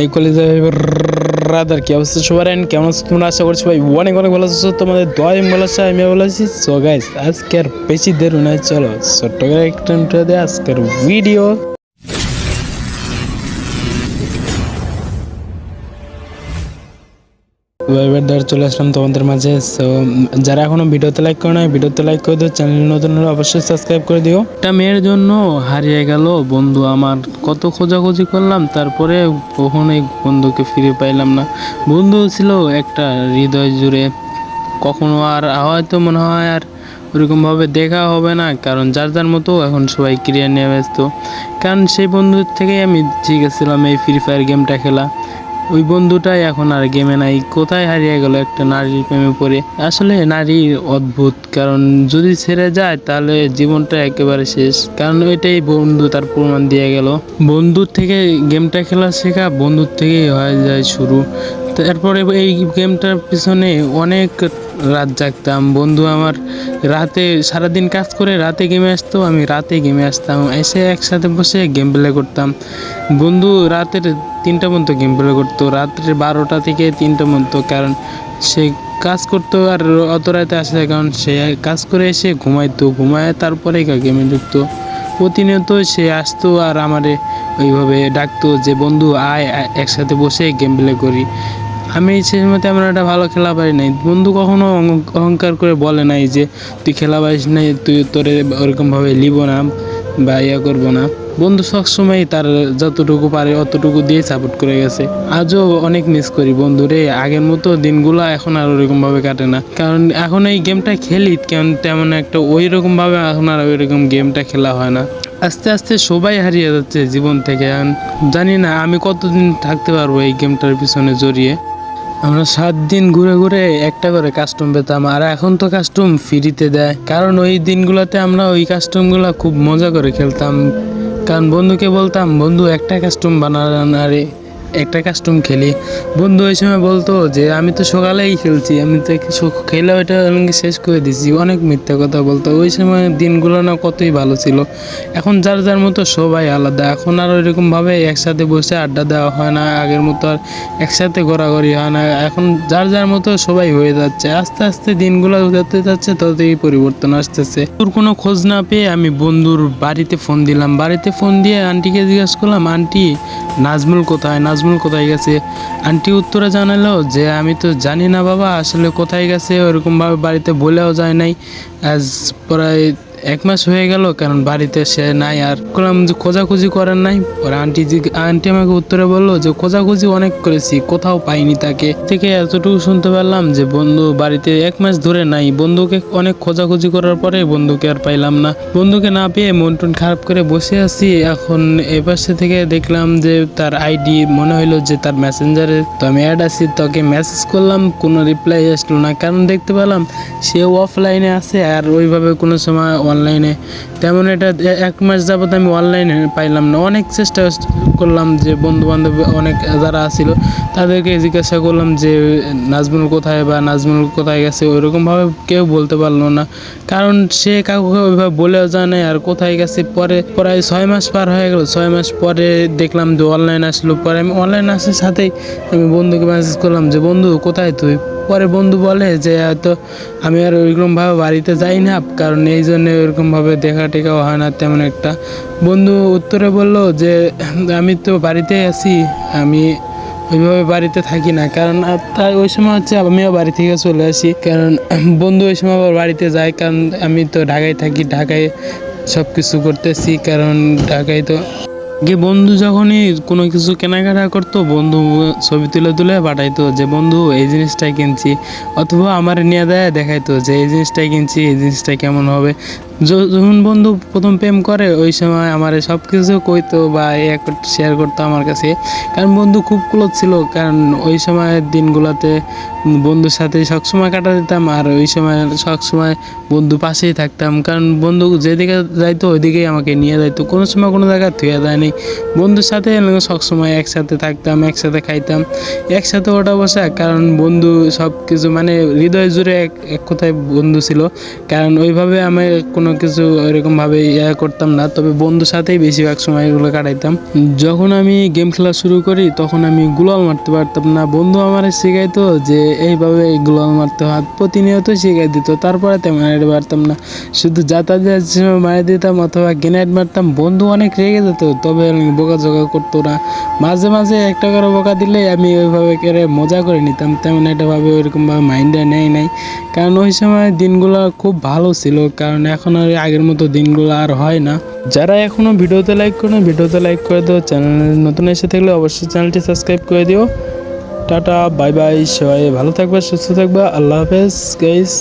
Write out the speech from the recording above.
এই কলেজে রাদার কি অবস্থা সবার কেমন আছো তোমরা? আশা করছি ভাই অনেক অনেক ভালো আছো। তোমাদের দয় ভালো আছে আমি ভালো আছি। সো গাইস আজকে আর বেশি দেরি নয়। চলো ছোট্ট করে একটা দিয়ে আজকের ভিডিও এবার ধর চলে আসলাম তোমাদের মাঝে। সো যারা এখনও ভিডিওতে লাইক করে নাই, ভিডিওতে লাইক করে দিও চ্যানেল নতুন হলে অবশ্যই সাবস্ক্রাইব করে দিও। একটা মেয়ের জন্য হারিয়ে গেল, বন্ধু আমার। কত খোঁজাখুঁজি করলাম, তারপরে কখনোই বন্ধুকে ফিরে পাইলাম না। বন্ধু ছিল একটা হৃদয় জুড়ে। কখনো আর হয়তো মনে হয় আর ওরকমভাবে দেখা হবে না, কারণ যার যার মতো এখন সবাই ক্রিয়া নিয়ে ব্যস্ত। কারণ সেই বন্ধুর থেকেই আমি ঠিক শিখেছিলাম এই ফ্রি ফায়ার গেমটা খেলা। ওই বন্ধুটাই এখন আর গেমে নাই। কোথায় হারিয়ে গেল একটা নারীর প্রেমে পড়ে? আসলে নারী অদ্ভুত, কারণ যদি ছেড়ে যায় তাহলে জীবনটা একেবারে শেষ। কারণ ওইটাই বন্ধু তার প্রমাণ দিয়ে গেল। বন্ধুর থেকে গেমটা খেলা শেখা বন্ধুর থেকেই হয়ে যায় শুরু। তারপরে এই গেমটার পিছনে অনেক রাত জাগতাম। বন্ধু আমার রাতে সারাদিন কাজ করে রাতে গেমে আসতো আমি রাতে গেমে আসতাম। এসে একসাথে বসে গেম প্লে করতাম। বন্ধু রাতের তিনটা পর্যন্ত গেম প্লে করতো রাত্রে বারোটা থেকে তিনটা পর্যন্ত। কারণ সে কাজ করতো আর অত রাতে আসে কারণ সে কাজ করে এসে ঘুমাইতো। ঘুমায় তারপরে গেমে ঢুকতো। প্রতিনিয়ত সে আসতো আর আমারে ওইভাবে ডাকতো যে বন্ধু আয়, একসাথে বসে গেম প্লে করি। আমি সেই সময় তেমন একটা ভালো খেলা পারি নাই। বন্ধু কখনো অহং- অহংকার করে বলে নাই যে, তুই খেলা পারিস নাই, তুই তোরে ওরকমভাবে লিব না বা ইয়া করব না। বন্ধু সবসময় তার যতটুকু পারে অতটুকু দিয়ে সাপোর্ট করে গেছে। আজও অনেক মিস করি বন্ধুরে আগের মতো দিনগুলো এখন আর ওরকম ভাবে কাটে না। কারণ এখন এই গেমটা খেলি কেমন তেমন একটা ওই রকম ভাবে এখন আর ওই রকম গেমটা খেলা হয় না। আস্তে আস্তে সবাই হারিয়ে যাচ্ছে জীবন থেকে। জানি না আমি কতদিন থাকতে পারব এই গেমটার পিছনে জড়িয়ে। আমরা সাত দিন ঘুরে ঘুরে একটা করে কাস্টম পেতাম, আর এখন তো কাস্টম ফ্রিতে দেয়। কারণ ওই দিনগুলোতে আমরা ওই কাস্টমগুলো খুব মজা করে খেলতাম। কারণ বন্ধুকে বলতাম, বন্ধু, একটা কাস্টম বানানো রে একটা কাস্টম খেলি। বন্ধু ওই সময় বলতো যে, আমি তো সকালেই খেলছি, আমি তো খেলে ওইটা আমি শেষ করে দিছি। অনেক মিথ্যা কথা বলতো। ওই সময় দিনগুলো না কতই ভালো ছিল। এখন যার যার মতো সবাই আলাদা। এখন আর ওইরকম ভাবে একসাথে বসে আড্ডা দেওয়া হয় না, আগের মতো আর একসাথে ঘোরাঘুরি হয় না। এখন যার যার মতো সবাই হয়ে যাচ্ছে। আস্তে আস্তে দিনগুলো যত যাচ্ছে, ততই পরিবর্তন আসতেছে। তোর কোনো খোঁজ না পেয়ে আমি বন্ধুর বাড়িতে ফোন দিলাম। বাড়িতে ফোন দিয়ে আন্টিকে জিজ্ঞাসা করলাম, আন্টি, নাজমুল কোথায়? নাজমুল কোথায় গেছে? আন্টি উত্তরে জানালো যে, আমি তো জানি না বাবা, আসলে কোথায় গেছে? ওরকমভাবে বাড়িতে বলেও যায় নাই। আজ প্রায় এক মাস হয়ে গেল, কারণ বাড়িতে সে নাই আর করলাম যে খোঁজাখুঁজি করার নাই। পরে আন্টি আন্টি আমাকে উত্তরে বলল যে, খোঁজাখুঁজি অনেক করেছি, কোথাও পাইনি তাকে। থেকে এতটুকু শুনতে পারলাম যে, বন্ধু বাড়িতে এক মাস ধরে নাই। বন্ধুকে অনেক খোঁজাখুঁজি করার পরে বন্ধুকে আর পাইলাম না। বন্ধুকে না পেয়ে মন টন খারাপ করে বসে আছি। এখন এ পাশে থেকে দেখলাম যে, তার আইডি মনে হইল যে, তার মেসেঞ্জারে তো আমি অ্যাড আছি, তোকে মেসেজ করলাম, কোনো রিপ্লাই আসলো না। কারণ দেখতে পেলাম সেও অফলাইনে আছে আর ওইভাবে কোনো সময় অনলাইনে তেমন এটা এক মাস যাবত আমি অনলাইনে পাইলাম না। অনেক চেষ্টা করলাম যে বন্ধু বান্ধব অনেক যারা আছিল, তাদেরকে জিজ্ঞাসা করলাম যে, নাজমুল কোথায় বা নাজমুল কোথায় গেছে? ওইরকমভাবে কেউ বলতে পারল না। কারণ সে কাউকে ওইভাবে বলেও যায় নাই, আর কোথায় গেছে? পরে, প্রায় ছয় মাস পার হয়ে গেল। ছয় মাস পরে দেখলাম যে অনলাইন আসলো। পরে আমি অনলাইন আসার সাথেই আমি বন্ধুকে মেসেজ করলাম যে, বন্ধু, কোথায় তুই? পরে বন্ধু বলে যে, হয়তো আমি আর ওইরকমভাবে বাড়িতে যাই না, কারণ এই জন্য ওইরকমভাবে দেখা টেকাও হয় না, তেমন একটা। বন্ধু উত্তরে বলল যে, আমি তো বাড়িতেই আছি, আমি ওইভাবে বাড়িতে থাকি না, কারণ তাই ওই সময় হচ্ছে আমিও বাড়ি থেকে চলে আসি, কারণ বন্ধু ওই সময় আবার বাড়িতে যায়, কারণ আমি তো ঢাকায় থাকি, ঢাকায় সব কিছু করতেছি, কারণ ঢাকায় তো গিয়ে বন্ধু যখনই কোনো কিছু কেনাকাটা করতো, বন্ধু ছবি তুলে তুলে পাঠাইতো যে, বন্ধু, এই জিনিসটাই কিনছি। অথবা আমার নিয়ে দেয়, দেখাইতো যে, এই জিনিসটাই কিনছি, এই জিনিসটা কেমন হবে? য- যখন বন্ধু প্রথম প্রেম করে, ওই সময় আমার সব কিছু কইতো বা শেয়ার করতো আমার কাছে। কারণ বন্ধু খুব ক্লোজ ছিল, কারণ ওই সময়ের দিনগুলোতে বন্ধুর সাথে সবসময় কাটা দিতাম আর ওই সময় সবসময় বন্ধু পাশেই থাকতাম। কারণ বন্ধু যেদিকে যাইতো, ওইদিকেই আমাকে নিয়ে যাইতো। কোনো সময় কোনো জায়গায় থুয়ে দেয়নি। বন্ধুর সাথে সবসময় একসাথে থাকতাম, একসাথে খাইতাম। একসাথে ওটা বসা, কারণ বন্ধু সব কিছু মানে হৃদয় জুড়ে এক এক কথায় বন্ধু ছিল। কারণ ওইভাবে আমি কোনো কোনো কিছু এরকম ভাবে ইয়া করতাম না, তবে বন্ধুর সাথেই বেশিরভাগ সময় এগুলো কাটাইতাম। যখন আমি গেম খেলা শুরু করি, তখন আমি গুলাল মারতে পারতাম না। বন্ধু আমার শেখাইতো যে, এইভাবে গুলাল মারতে হয় প্রতিনিয়ত শিখাই দিত, তারপরে তেমন এটা পারতাম না। শুধু যাতায়াতের সময় মারে দিতাম অথবা গ্রেনেড মারতাম, বন্ধু অনেক রেগে যেত, তবে বোকা জোকা করতো না। মাঝে মাঝে একটা করে বোকা দিলে আমি ওইভাবে করে মজা করে নিতাম, তেমন একটা ভাবে ওইরকমভাবে মাইন্ডে নেই নাই। কারণ ওই সময় দিনগুলো খুব ভালো ছিল, কারণ এখন আর আগের মতো দিনগুলো আর হয় না। যারা এখনও ভিডিওতে লাইক করে ভিডিওতে লাইক করে দিও। চ্যানেল নতুন এসে থাকলে অবশ্যই চ্যানেলটি সাবস্ক্রাইব করে দিও। টাটা বাই বাই সবাই। ভালো থাকবে, সুস্থ থাকবে। আল্লাহ হাফেজ গাইস